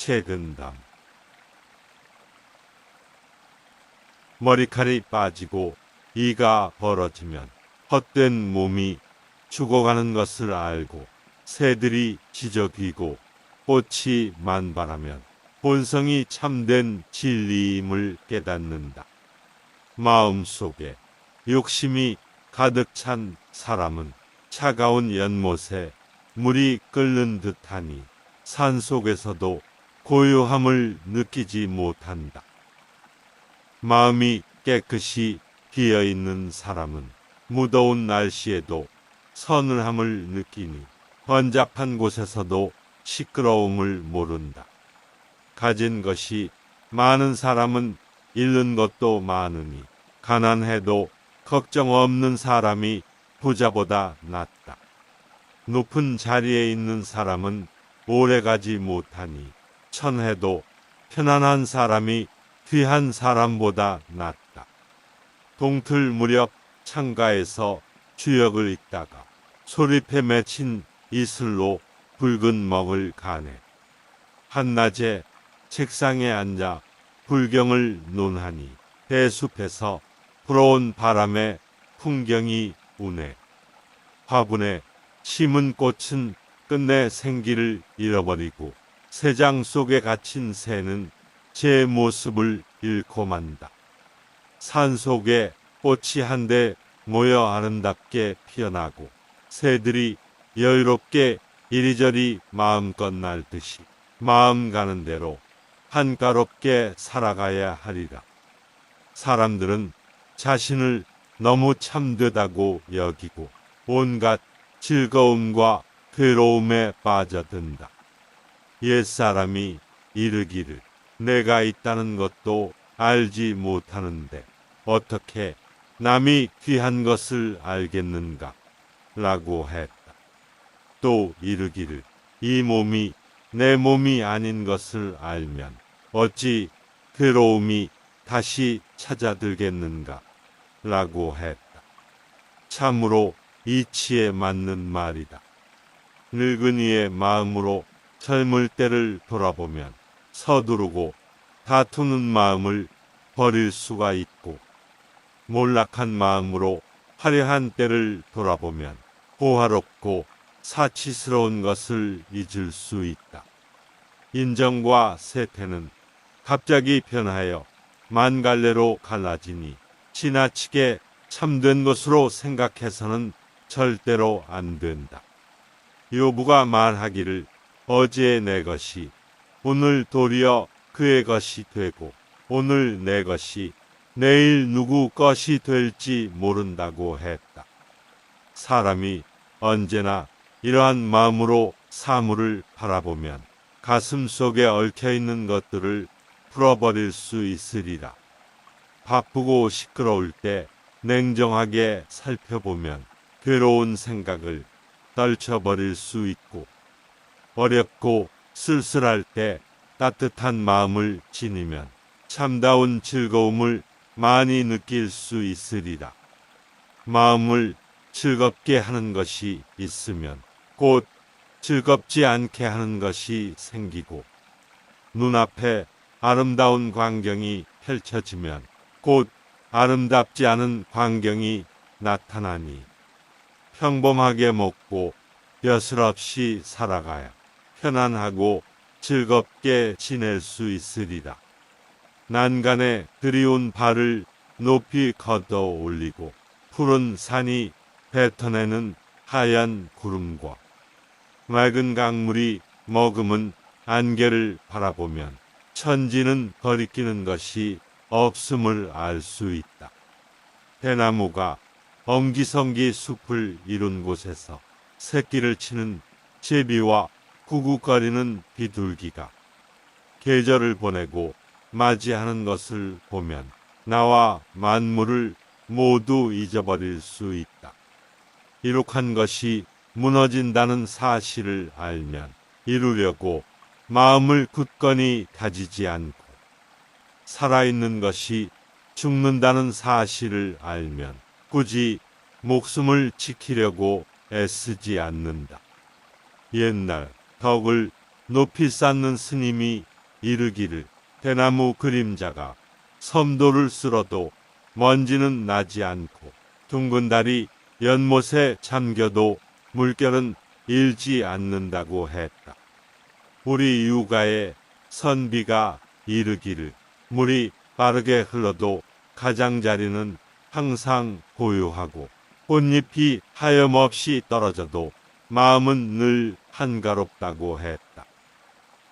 최근담 머리칼이 빠지고 이가 벌어지면 헛된 몸이 죽어가는 것을 알고 새들이 지저귀고 꽃이 만발하면 본성이 참된 진리임을 깨닫는다. 마음속에 욕심이 가득 찬 사람은 차가운 연못에 물이 끓는 듯하니 산 속에서도 고요함을 느끼지 못한다. 마음이 깨끗이 비어 있는 사람은 무더운 날씨에도 서늘함을 느끼니 번잡한 곳에서도 시끄러움을 모른다. 가진 것이 많은 사람은 잃는 것도 많으니 가난해도 걱정 없는 사람이 부자보다 낫다. 높은 자리에 있는 사람은 오래 가지 못하니 천해도 편안한 사람이 귀한 사람보다 낫다. 동틀 무렵 창가에서 주역을 읽다가 소립에 맺힌 이슬로 붉은 먹을 가네. 한낮에 책상에 앉아 불경을 논하니 대숲에서 불어온 바람에 풍경이 우네. 화분에 심은 꽃은 끝내 생기를 잃어버리고 새장 속에 갇힌 새는 제 모습을 잃고 만다. 산 속에 꽃이 한데 모여 아름답게 피어나고 새들이 여유롭게 이리저리 마음껏 날듯이 마음 가는 대로 한가롭게 살아가야 하리라. 사람들은 자신을 너무 참되다고 여기고 온갖 즐거움과 괴로움에 빠져든다. 옛사람이 이르기를 내가 있다는 것도 알지 못하는데 어떻게 남이 귀한 것을 알겠는가? 라고 했다. 또 이르기를 이 몸이 내 몸이 아닌 것을 알면 어찌 괴로움이 다시 찾아들겠는가? 라고 했다. 참으로 이치에 맞는 말이다. 늙은이의 마음으로 젊을 때를 돌아보면 서두르고 다투는 마음을 버릴 수가 있고 몰락한 마음으로 화려한 때를 돌아보면 호화롭고 사치스러운 것을 잊을 수 있다. 인정과 세태는 갑자기 변하여 만갈래로 갈라지니 지나치게 참된 것으로 생각해서는 절대로 안 된다. 요부가 말하기를 어제 내 것이 오늘 도리어 그의 것이 되고 오늘 내 것이 내일 누구 것이 될지 모른다고 했다. 사람이 언제나 이러한 마음으로 사물을 바라보면 가슴 속에 얽혀 있는 것들을 풀어버릴 수 있으리라. 바쁘고 시끄러울 때 냉정하게 살펴보면 괴로운 생각을 떨쳐버릴 수 있고 어렵고 쓸쓸할 때 따뜻한 마음을 지니면 참다운 즐거움을 많이 느낄 수 있으리라. 마음을 즐겁게 하는 것이 있으면 곧 즐겁지 않게 하는 것이 생기고 눈앞에 아름다운 광경이 펼쳐지면 곧 아름답지 않은 광경이 나타나니 평범하게 먹고 벼슬 없이 살아가야 편안하고 즐겁게 지낼 수 있으리라. 난간에 그리운 발을 높이 걷어 올리고 푸른 산이 뱉어내는 하얀 구름과 맑은 강물이 머금은 안개를 바라보면 천지는 거리끼는 것이 없음을 알 수 있다. 대나무가 엉기성기 숲을 이룬 곳에서 새끼를 치는 제비와 구구거리는 비둘기가 계절을 보내고 맞이하는 것을 보면 나와 만물을 모두 잊어버릴 수 있다. 이룩한 것이 무너진다는 사실을 알면 이루려고 마음을 굳건히 다지지 않고 살아있는 것이 죽는다는 사실을 알면 굳이 목숨을 지키려고 애쓰지 않는다. 옛날 덕을 높이 쌓는 스님이 이르기를 대나무 그림자가 섬도를 쓸어도 먼지는 나지 않고 둥근 달이 연못에 잠겨도 물결은 일지 않는다고 했다. 우리 육아의 선비가 이르기를 물이 빠르게 흘러도 가장자리는 항상 고요하고 꽃잎이 하염없이 떨어져도 마음은 늘 한가롭다고 했다.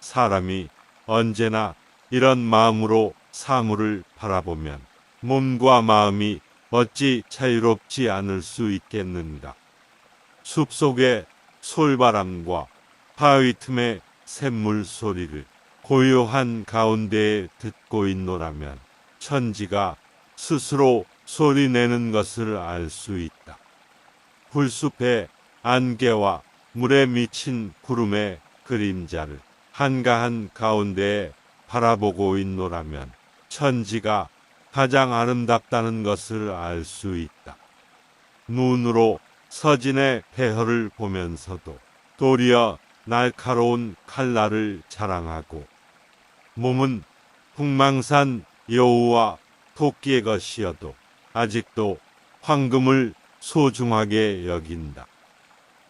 사람이 언제나 이런 마음으로 사물을 바라보면 몸과 마음이 어찌 자유롭지 않을 수 있겠는가. 숲속의 솔바람과 바위 틈의 샘물 소리를 고요한 가운데에 듣고 있노라면 천지가 스스로 소리 내는 것을 알 수 있다. 불숲의 안개와 물에 미친 구름의 그림자를 한가한 가운데에 바라보고 있노라면 천지가 가장 아름답다는 것을 알 수 있다. 눈으로 서진의 폐허를 보면서도 도리어 날카로운 칼날을 자랑하고 몸은 풍망산 여우와 토끼의 것이어도 아직도 황금을 소중하게 여긴다.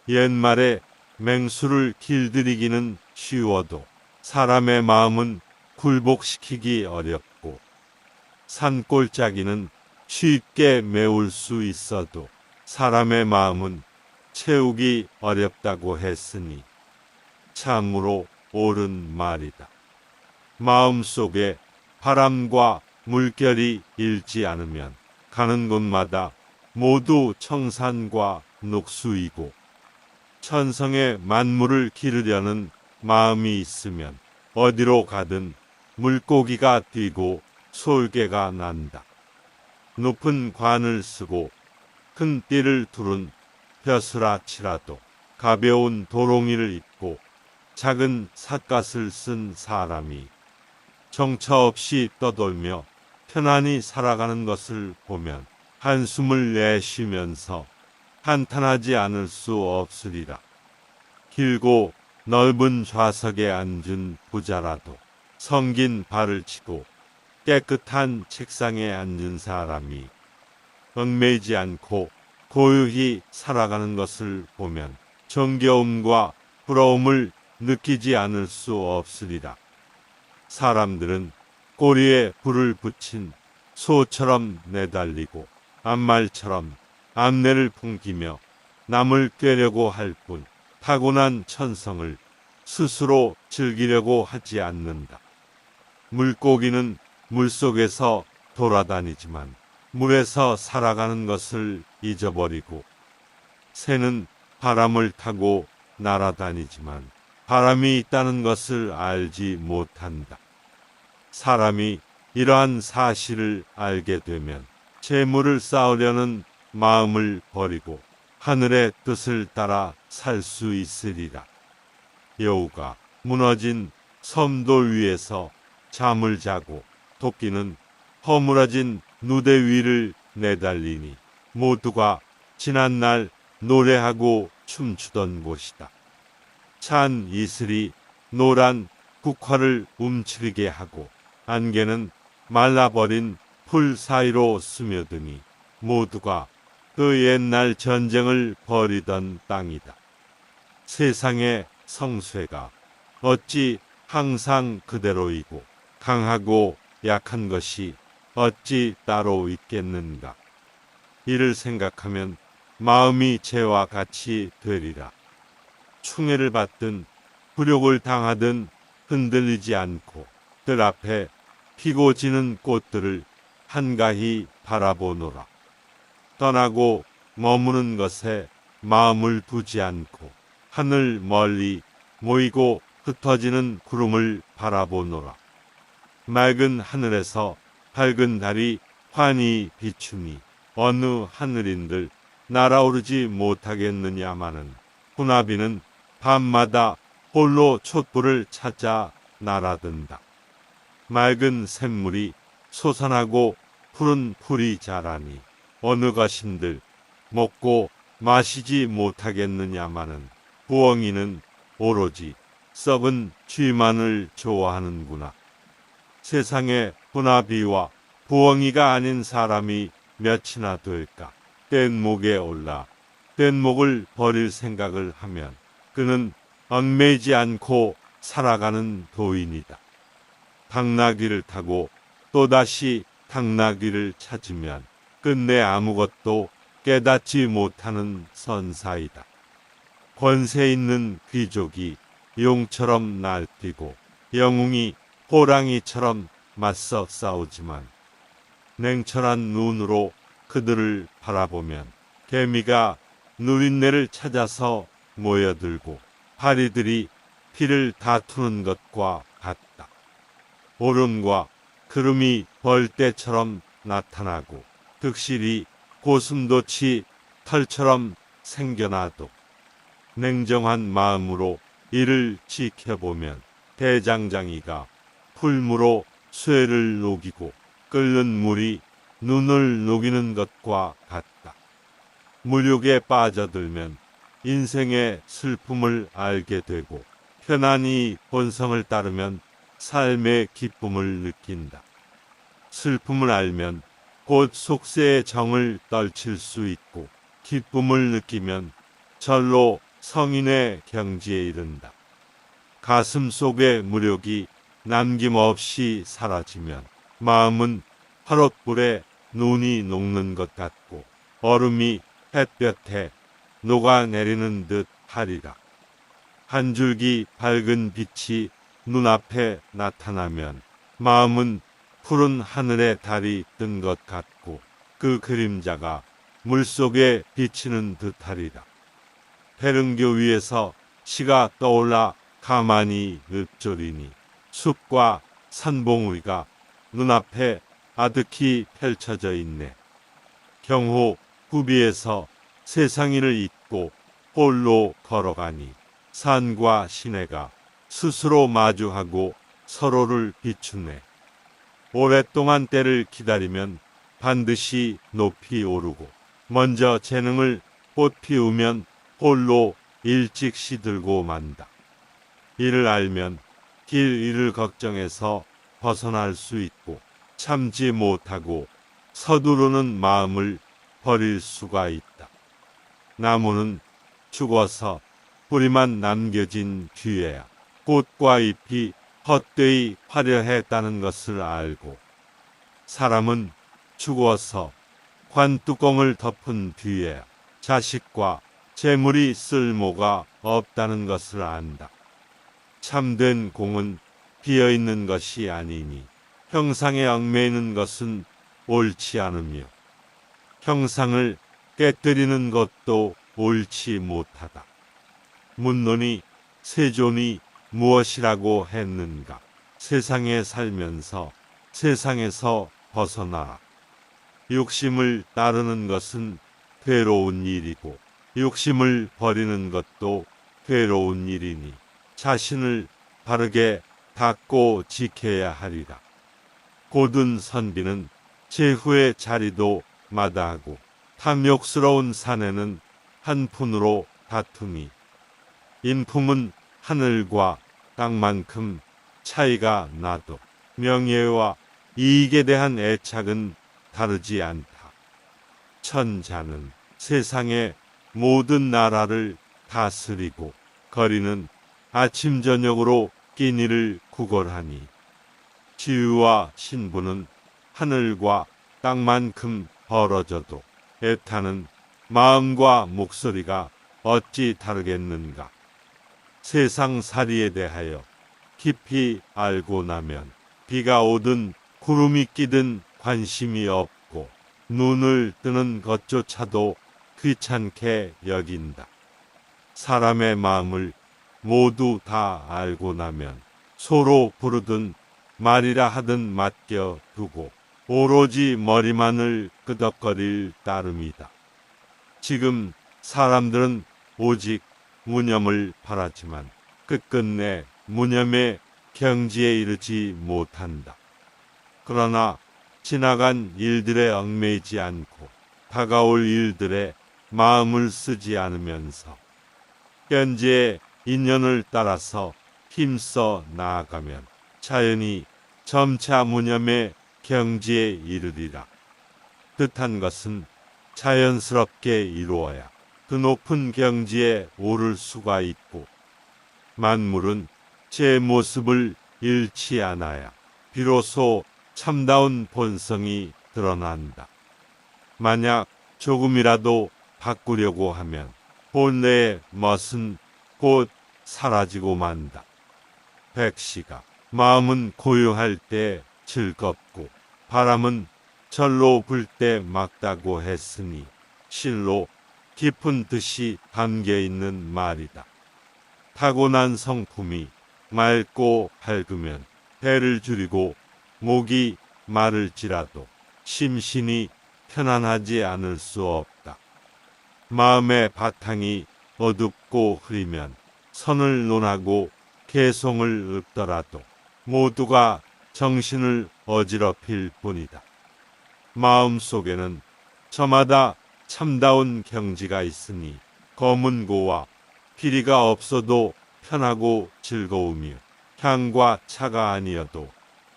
옛말에 맹수를 길들이기는 쉬워도 사람의 마음은 굴복시키기 어렵고 산골짜기는 쉽게 메울 수 있어도 사람의 마음은 채우기 어렵다고 했으니 참으로 옳은 말이다. 마음 속에 바람과 물결이 일지 않으면 가는 곳마다 모두 청산과 녹수이고 천성의 만물을 기르려는 마음이 있으면 어디로 가든 물고기가 뛰고 솔개가 난다. 높은 관을 쓰고 큰 띠를 두른 벼슬아치라도 가벼운 도롱이를 입고 작은 삿갓을 쓴 사람이 정처 없이 떠돌며 편안히 살아가는 것을 보면 한숨을 내쉬면서 한탄하지 않을 수 없으리라. 길고 넓은 좌석에 앉은 부자라도 성긴 발을 치고 깨끗한 책상에 앉은 사람이 얽매이지 않고 고요히 살아가는 것을 보면 정겨움과 부러움을 느끼지 않을 수 없으리라. 사람들은 꼬리에 불을 붙인 소처럼 내달리고 암말처럼 암내를 풍기며 남을 꿰려고 할 뿐 타고난 천성을 스스로 즐기려고 하지 않는다. 물고기는 물속에서 돌아다니지만 물에서 살아가는 것을 잊어버리고 새는 바람을 타고 날아다니지만 바람이 있다는 것을 알지 못한다. 사람이 이러한 사실을 알게 되면 재물을 쌓으려는 마음을 버리고 하늘의 뜻을 따라 살 수 있으리라. 여우가 무너진 섬돌 위에서 잠을 자고 토끼는 허물어진 누대 위를 내달리니 모두가 지난날 노래하고 춤추던 곳이다. 찬 이슬이 노란 국화를 움츠리게 하고 안개는 말라버린 풀 사이로 스며드니 모두가 그 옛날 전쟁을 벌이던 땅이다. 세상의 성쇠가 어찌 항상 그대로이고 강하고 약한 것이 어찌 따로 있겠는가. 이를 생각하면 마음이 죄와 같이 되리라. 충해를 받든 굴욕을 당하든 흔들리지 않고 들 앞에 피고 지는 꽃들을 한가히 바라보노라. 떠나고 머무는 것에 마음을 두지 않고 하늘 멀리 모이고 흩어지는 구름을 바라보노라. 맑은 하늘에서 밝은 달이 환히 비추니 어느 하늘인들 날아오르지 못하겠느냐마는 후나비는 밤마다 홀로 촛불을 찾아 날아든다. 맑은 샘물이 솟아나고 푸른 풀이 자라니 어느 것인들 먹고 마시지 못하겠느냐마는 부엉이는 오로지 썩은 쥐만을 좋아하는구나. 세상에 분하비와 부엉이가 아닌 사람이 몇이나 될까? 뗏목에 올라 뗏목을 버릴 생각을 하면 그는 얽매이지 않고 살아가는 도인이다. 당나귀를 타고 또다시 당나귀를 찾으면 끝내 아무것도 깨닫지 못하는 선사이다. 권세 있는 귀족이 용처럼 날뛰고 영웅이 호랑이처럼 맞서 싸우지만 냉철한 눈으로 그들을 바라보면 개미가 누린내를 찾아서 모여들고 파리들이 피를 다투는 것과 같다. 오름과 구름이 벌떼처럼 나타나고 득실이 고슴도치 털처럼 생겨나도 냉정한 마음으로 이를 지켜보면 대장장이가 풀무로 쇠를 녹이고 끓는 물이 눈을 녹이는 것과 같다. 무력에 빠져들면 인생의 슬픔을 알게 되고 편안히 본성을 따르면 삶의 기쁨을 느낀다. 슬픔을 알면 곧 속세의 정을 떨칠 수 있고 기쁨을 느끼면 절로 성인의 경지에 이른다. 가슴 속의 무력이 남김없이 사라지면 마음은 화롯불에 눈이 녹는 것 같고 얼음이 햇볕에 녹아내리는 듯 하리라. 한 줄기 밝은 빛이 눈앞에 나타나면 마음은 푸른 하늘에 달이 뜬 것 같고 그 그림자가 물속에 비치는 듯하리라. 배릉교 위에서 시가 떠올라 가만히 읊조리니 숲과 산봉우리가 눈앞에 아득히 펼쳐져 있네. 경호 구비에서 세상일을 잊고 홀로 걸어가니 산과 시내가 스스로 마주하고 서로를 비추네. 오랫동안 때를 기다리면 반드시 높이 오르고 먼저 재능을 꽃 피우면 홀로 일찍 시들고 만다. 이를 알면 길 잃을 걱정에서 벗어날 수 있고 참지 못하고 서두르는 마음을 버릴 수가 있다. 나무는 죽어서 뿌리만 남겨진 뒤에야 꽃과 잎이 헛되이 화려했다는 것을 알고 사람은 죽어서 관뚜껑을 덮은 뒤에 자식과 재물이 쓸모가 없다는 것을 안다. 참된 공은 비어 있는 것이 아니니 형상에 얽매이는 것은 옳지 않으며 형상을 깨뜨리는 것도 옳지 못하다. 문론이 세존이 무엇이라고 했는가? 세상에 살면서 세상에서 벗어나라. 욕심을 따르는 것은 괴로운 일이고 욕심을 버리는 것도 괴로운 일이니 자신을 바르게 닦고 지켜야 하리라. 고든 선비는 제후의 자리도 마다하고 탐욕스러운 사내는 한 푼으로 다투니 인품은 하늘과 땅만큼 차이가 나도 명예와 이익에 대한 애착은 다르지 않다. 천자는 세상의 모든 나라를 다스리고 거리는 아침 저녁으로 끼니를 구걸하니 지유와 신부는 하늘과 땅만큼 벌어져도 애타는 마음과 목소리가 어찌 다르겠는가. 세상 살이에 대하여 깊이 알고 나면 비가 오든 구름이 끼든 관심이 없고 눈을 뜨는 것조차도 귀찮게 여긴다. 사람의 마음을 모두 다 알고 나면 소로 부르든 말이라 하든 맡겨 두고 오로지 머리만을 끄덕거릴 따름이다. 지금 사람들은 오직 무념을 바라지만 끝끝내 무념의 경지에 이르지 못한다. 그러나 지나간 일들에 얽매이지 않고 다가올 일들에 마음을 쓰지 않으면서 현재의 인연을 따라서 힘써 나아가면 자연히 점차 무념의 경지에 이르리라. 뜻한 것은 자연스럽게 이루어야 그 높은 경지에 오를 수가 있고 만물은 제 모습을 잃지 않아야 비로소 참다운 본성이 드러난다. 만약 조금이라도 바꾸려고 하면 본래의 멋은 곧 사라지고 만다. 백시가 마음은 고요할 때 즐겁고 바람은 절로 불 때 막다고 했으니 실로 깊은 뜻이 담겨 있는 말이다. 타고난 성품이 맑고 밝으면 배를 줄이고 목이 마를지라도 심신이 편안하지 않을 수 없다. 마음의 바탕이 어둡고 흐리면 선을 논하고 개송을 읊더라도 모두가 정신을 어지럽힐 뿐이다. 마음 속에는 저마다 참다운 경지가 있으니 검은 고와 피리가 없어도 편하고 즐거우며 향과 차가 아니어도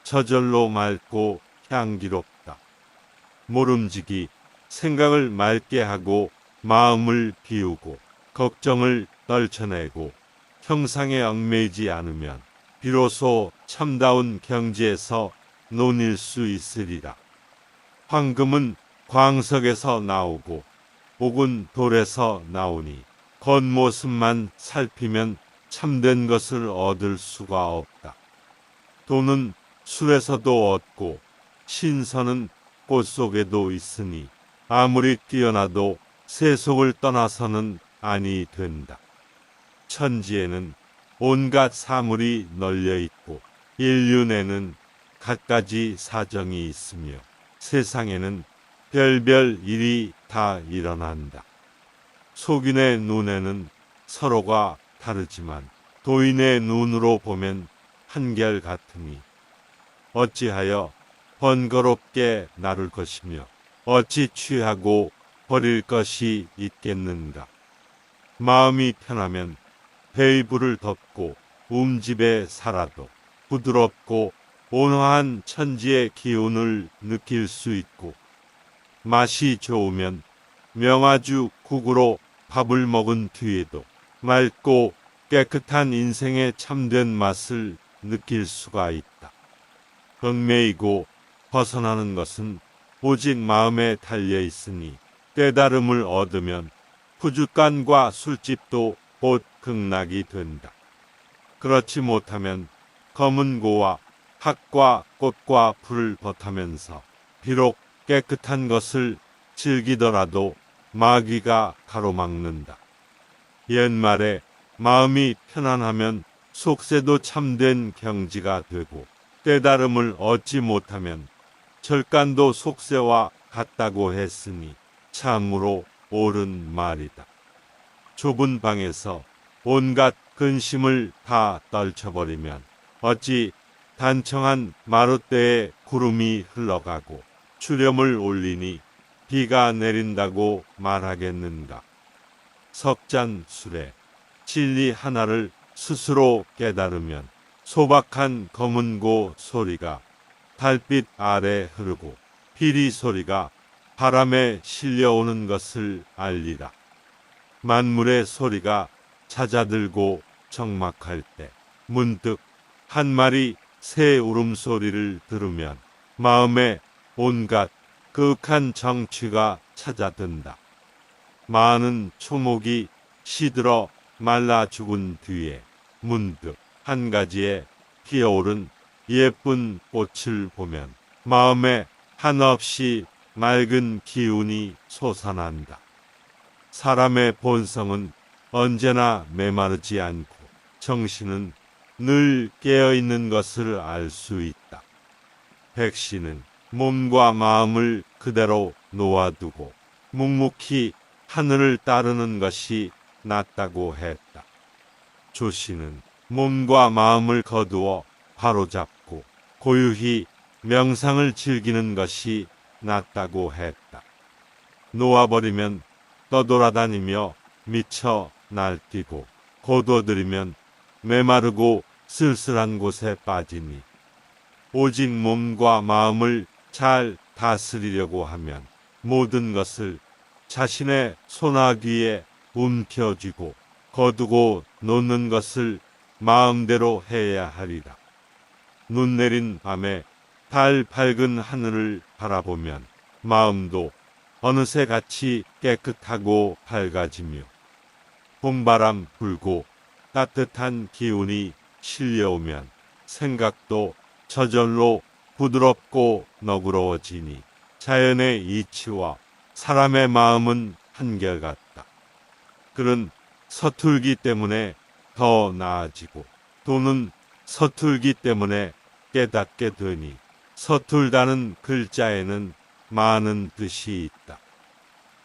저절로 맑고 향기롭다. 모름지기 생각을 맑게 하고 마음을 비우고 걱정을 떨쳐내고 형상에 얽매이지 않으면 비로소 참다운 경지에서 논일 수 있으리라. 황금은 광석에서 나오고 옥은 돌에서 나오니 겉모습만 살피면 참된 것을 얻을 수가 없다. 돈은 술에서도 얻고 신선은 꽃 속에도 있으니 아무리 뛰어나도 세속을 떠나서는 아니 된다. 천지에는 온갖 사물이 널려 있고 인륜에는 갖가지 사정이 있으며 세상에는 별별 일이 다 일어난다. 속인의 눈에는 서로가 다르지만 도인의 눈으로 보면 한결 같으니 어찌하여 번거롭게 나눌 것이며 어찌 취하고 버릴 것이 있겠는가. 마음이 편하면 배의 불을 덮고 움집에 살아도 부드럽고 온화한 천지의 기운을 느낄 수 있고 맛이 좋으면 명아주 국으로 밥을 먹은 뒤에도 맑고 깨끗한 인생의 참된 맛을 느낄 수가 있다. 얽매이고 벗어나는 것은 오직 마음에 달려 있으니 깨달음을 얻으면 푸주간과 술집도 곧 극락이 된다. 그렇지 못하면 검은 고와 학과 꽃과 불을 벗하면서 비록 깨끗한 것을 즐기더라도 마귀가 가로막는다. 옛말에 마음이 편안하면 속세도 참된 경지가 되고 깨달음을 얻지 못하면 절간도 속세와 같다고 했으니 참으로 옳은 말이다. 좁은 방에서 온갖 근심을 다 떨쳐버리면 어찌 단청한 마룻대에 구름이 흘러가고 추렴을 올리니 비가 내린다고 말하겠는가. 석잔 술에 진리 하나를 스스로 깨달으면 소박한 검은고 소리가 달빛 아래 흐르고 피리 소리가 바람에 실려오는 것을 알리라. 만물의 소리가 찾아들고 적막할 때 문득 한 마리 새 울음소리를 들으면 마음에 온갖 그윽한 정취가 찾아든다. 많은 초목이 시들어 말라 죽은 뒤에 문득 한 가지에 피어오른 예쁜 꽃을 보면 마음에 한없이 맑은 기운이 솟아난다. 사람의 본성은 언제나 메마르지 않고 정신은 늘 깨어 있는 것을 알 수 있다. 백씨는 몸과 마음을 그대로 놓아두고 묵묵히 하늘을 따르는 것이 낫다고 했다. 조씨는 몸과 마음을 거두어 바로잡고 고유히 명상을 즐기는 것이 낫다고 했다. 놓아버리면 떠돌아다니며 미쳐 날뛰고 거둬들이면 메마르고 쓸쓸한 곳에 빠지니 오직 몸과 마음을 잘 다스리려고 하면 모든 것을 자신의 손아귀에 움켜쥐고 거두고 놓는 것을 마음대로 해야 하리라. 눈 내린 밤에 달 밝은 하늘을 바라보면 마음도 어느새 같이 깨끗하고 밝아지며 봄바람 불고 따뜻한 기운이 실려오면 생각도 저절로 부드럽고 너그러워지니 자연의 이치와 사람의 마음은 한결같다. 글은 서툴기 때문에 더 나아지고 또는 서툴기 때문에 깨닫게 되니 서툴다는 글자에는 많은 뜻이 있다.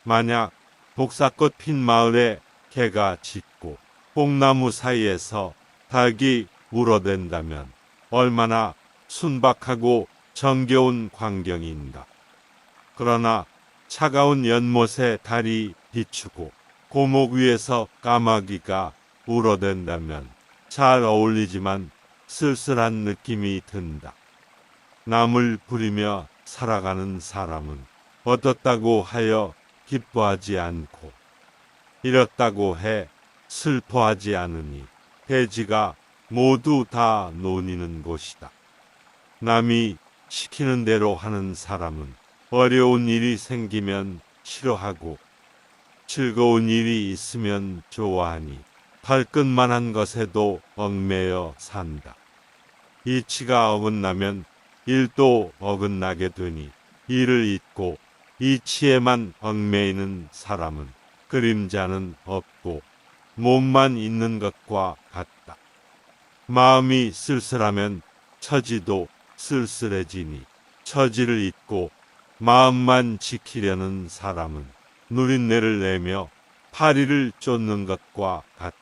만약 복사꽃 핀 마을에 개가 짖고 뽕나무 사이에서 닭이 울어댄다면 얼마나 순박하고 정겨운 광경인가. 그러나 차가운 연못에 달이 비추고 고목 위에서 까마귀가 울어댄다면 잘 어울리지만 쓸쓸한 느낌이 든다. 남을 부리며 살아가는 사람은 얻었다고 하여 기뻐하지 않고 잃었다고 해 슬퍼하지 않으니 대지가 모두 다 논이는 곳이다. 남이 시키는 대로 하는 사람은 어려운 일이 생기면 싫어하고 즐거운 일이 있으면 좋아하니 발끝만한 것에도 얽매여 산다. 이치가 어긋나면 일도 어긋나게 되니 이를 잊고 이치에만 얽매이는 사람은 그림자는 없고 몸만 있는 것과 같다. 마음이 쓸쓸하면 처지도 쓸쓸해지니 처지를 잊고 마음만 지키려는 사람은 누린내를 내며 파리를 쫓는 것과 같다.